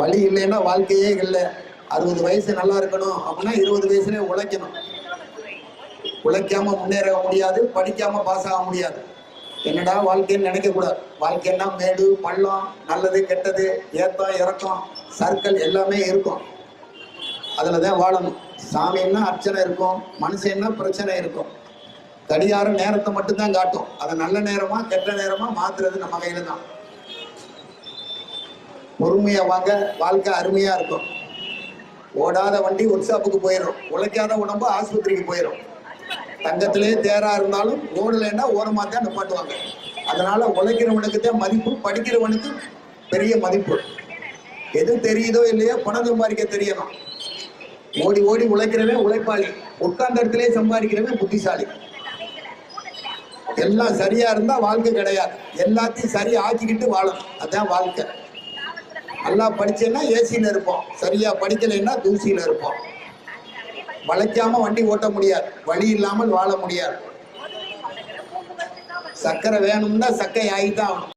வழி இல்லைன்னா வாழ்க்கையே இல்லை. அறுபது வயசு நல்லா இருக்கணும் அப்படின்னா இருபது வயசுலேயே உழைக்கணும். உழைக்காம முன்னேற முடியாது படிக்காம பாஸ் ஆக முடியாது. என்னடா வாழ்க்கைன்னு நினைக்கக்கூடாது. வாழ்க்கைன்னா மேடு பள்ளம் நல்லது கெட்டது ஏத்தம் இறக்கம் சர்க்கிள் எல்லாமே இருக்கும். அதில் தான் வாழணும். சாமின்னா அர்ச்சனை இருக்கும் மனுஷன்னா பிரச்சனை இருக்கும். கடிகாரம் நேரத்தை மட்டும்தான் காட்டும். அதை நல்ல நேரமா கெட்ட நேரமா மாத்துறது நம்ம கையில தான் பொறுமையா வாங்க வாழ்க்கை அருமையா இருக்கும். ஓடாத வண்டி ஒர்க் ஷாப்புக்கு போயிடும் உழைக்காத உடம்பு ஆஸ்பத்திரிக்கு போயிடும் தங்கத்திலே தேரா இருந்தாலும் ஓடலைன்னா ஓரமாக தான் நிப்பாட்டுவாங்க. அதனால உழைக்கிறவனுக்கு தான் மதிப்பு படிக்கிறவனுக்கு பெரிய மதிப்பு. எது தெரியுதோ இல்லையோ பணம் சம்பாதிக்க தெரியணும். ஓடி ஓடி உழைக்கிறவன் உழைப்பாளி. உட்கார்ந்த இடத்திலே சம்பாதிக்கிறவன் புத்திசாலி. எல்லாம் சரியா இருந்தா வாழ்க்கை கிடையாது. எல்லாத்தையும் சரி ஆக்கிக்கிட்டு வாழணும். அதுதான் வாழ்க்கை. நல்லா படிச்சேன்னா ஏசியில் இருப்போம். சரியா படிக்கலைன்னா தூசியில இருப்போம். வளைக்காம வண்டி ஓட்ட முடியாது. வழி இல்லாமல் வாழ முடியாது. சக்கரை வேணும்னா சக்கை தான் ஆகணும்.